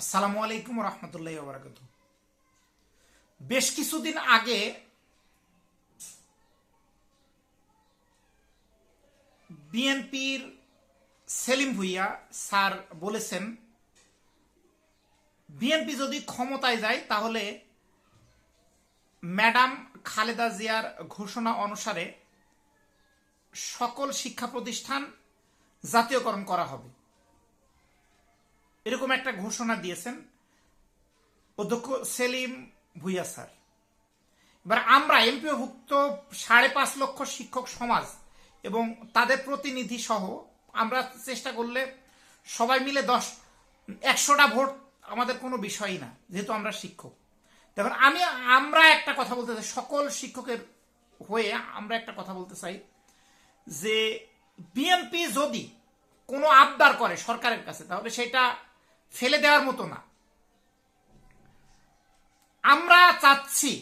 আসসালামু আলাইকুম রহমতুল্লাহ বারাকাত বেশ কিছুদিন আগে বিএনপির সেলিম ভুইয়া স্যার বলেছেন, বিএনপি যদি ক্ষমতায় যায় তাহলে ম্যাডাম খালেদা জিয়ার ঘোষণা অনুসারে সকল শিক্ষা প্রতিষ্ঠান জাতীয়করণ করা হবে। এরকম একটা ঘোষণা দিয়েছেন অধ্যক্ষ সেলিম ভুইয়া স্যার। এবার আমরা এমপিওভুক্ত সাড়ে পাঁচ লক্ষ শিক্ষক সমাজ এবং তাদের প্রতিনিধি সহ আমরা চেষ্টা করলে সবাই মিলে দশ, একশোটা ভোট আমাদের কোনো বিষয়ই না, যেহেতু আমরা শিক্ষক। দেখুন, আমি, আমরা একটা কথা বলতে চাই, সকল শিক্ষকের হয়ে আমরা একটা কথা বলতে চাই যে, বিএনপি যদি কোনো আবদার করে সরকারের কাছে, তাহলে সেটা ফেলে দেওয়ার মতো না। আমরা চাচ্ছি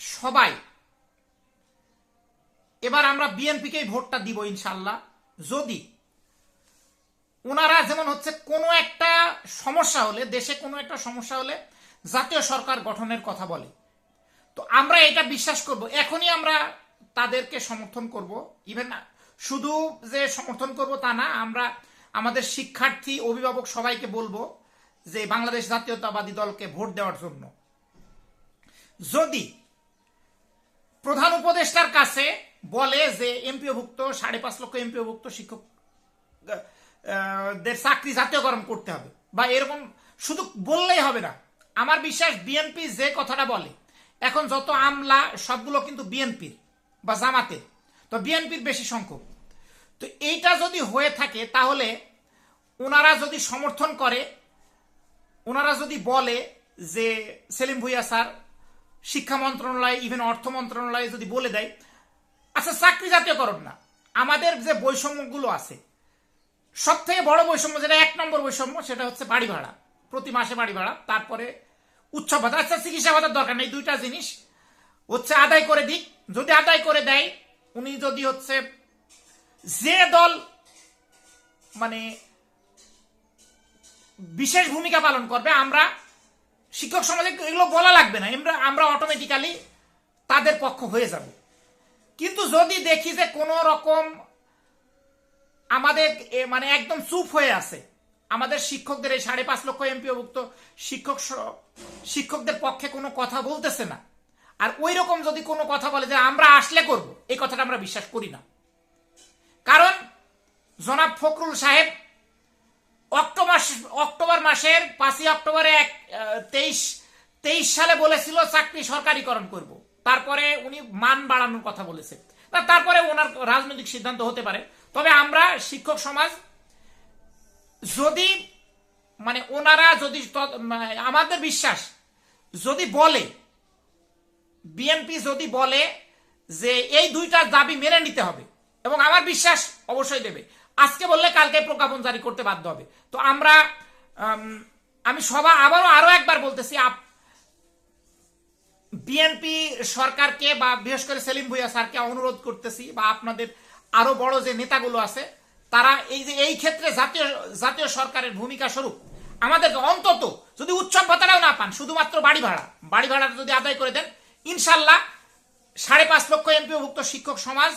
সবাই, এবার আমরা বিএনপিকেই ভোটটা দিব ইনশাল্লাহ। যদি ওনারা যেমন হচ্ছে কোনো একটা সমস্যা হলে, দেশে কোনো একটা সমস্যা হলে জাতীয় সরকার গঠনের কথা বলে। তো আমরা এটা বিশ্বাস করব, এখনই আমরা তাদেরকে সমর্থন করব। ইভেন শুধু যে সমর্থন করব তা না, আমরা আমাদের শিক্ষার্থী, অভিভাবক সবাইকে বলব যে বাংলাদেশ জাতীয়তাবাদী দলকে ভোট দেওয়ার জন্য। যদি প্রধান উপদেষ্টার কাছে বলে যে এমপিওভুক্ত, সাড়ে পাঁচ লক্ষ এমপিওভুক্ত শিক্ষক দের চাকরি জাতীয়করণ করতে হবে, বা এরকম শুধু বললেই হবে না, আমার বিশ্বাস বিএনপি যে কথাটা বলে, এখন যত আমলা, সবগুলো কিন্তু বিএনপির বা জামাতের। তো বিএনপির বেশি সংখ্যক। তো এইটা যদি হয়ে থাকে, তাহলে ওনারা যদি সমর্থন করে ওনারা যদি বলে যে, সেলিম ভুইয়া স্যার, শিক্ষা মন্ত্রণালয় ইভেন অর্থ মন্ত্রণালয় যদি বলে দেয় আচ্ছা চাকরি জাতীয়করণ না। আমাদের যে বৈষম্যগুলো আছে সব থেকে বড় বৈষম্য, যেটা এক নম্বর বৈষম্য, সেটা হচ্ছে বাড়ি ভাড়া। প্রতি মাসে বাড়ি ভাড়া, তারপরে উৎসব ভাতা আচ্ছা চিকিৎসা ভাতার দরকার নেই, দুইটা জিনিস হচ্ছে আদায় করে দিক। যদি আদায় করে দেয়, উনি যদি হচ্ছে যে দল মানে বিশেষ ভূমিকা পালন করবে, আমরা শিক্ষক সমাজে এগুলো বলা লাগবে না, আমরা আমরা অটোমেটিক্যালি তাদের পক্ষ হয়ে যাব। কিন্তু যদি দেখি যে কোনো রকম আমাদের মানে একদম চুপ হয়ে আছে, আমাদের শিক্ষকদের এই সাড়ে পাঁচ লক্ষ এমপি এমপিওভুক্ত শিক্ষক শিক্ষকদের পক্ষে কোনো কথা বলতেছে না, আর ওই রকম যদি কোনো কথা বলে যে আমরা আসলে করব, এই কথাটা আমরা বিশ্বাস করি না। কারণ জনাব ফখরুল সাহেব অক্টোবর অক্টোবর মাসের পাঁচই অক্টোবরে এক তেইশ তেইশ সালে বলেছিল চাকরি সরকারিকরণ করব। তারপরে উনি মান বাড়ানোর কথা বলেছে। তারপরে ওনার রাজনৈতিক সিদ্ধান্ত হতে পারে। তবে আমরা শিক্ষক সমাজ যদি মানে ওনারা যদি আমাদের বিশ্বাস যদি বলে, বিএনপি যদি বলে যে এই দুইটা দাবি মেনে নিতে হবে এবং আমার বিশ্বাস অবশ্যই দেবে। আজকে বললে কালকে প্রজ্ঞাপন জারি করতে বাধ্য হবে। তো আমরা আমি সবার আবারও আরও একবার বলতেছি বিএনপি সরকারকে বা বিশেষ করে সেলিম ভুইয়া স্যারকে অনুরোধ করতেছি বা আপনাদের আরও বড় যে নেতাগুলো আছে, তারা এই যে এই ক্ষেত্রে জাতীয় জাতীয় সরকারের ভূমিকা স্বরূপ আমাদের অন্তত যদি উৎসব ভাতাটাও না পান, শুধুমাত্র বাড়ি ভাড়া, বাড়ি ভাড়াটা যদি আদায় করে দেন, ইনশাল্লাহ সাড়ে পাঁচ লক্ষ এমপিওভুক্ত শিক্ষক সমাজ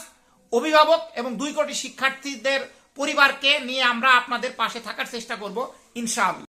অভিভাবক এবং দুই কোটি শিক্ষার্থীদের পরিবারকে নিয়ে আমরা আপনাদের পাশে থাকার চেষ্টা করব ইনশাআল্লাহ।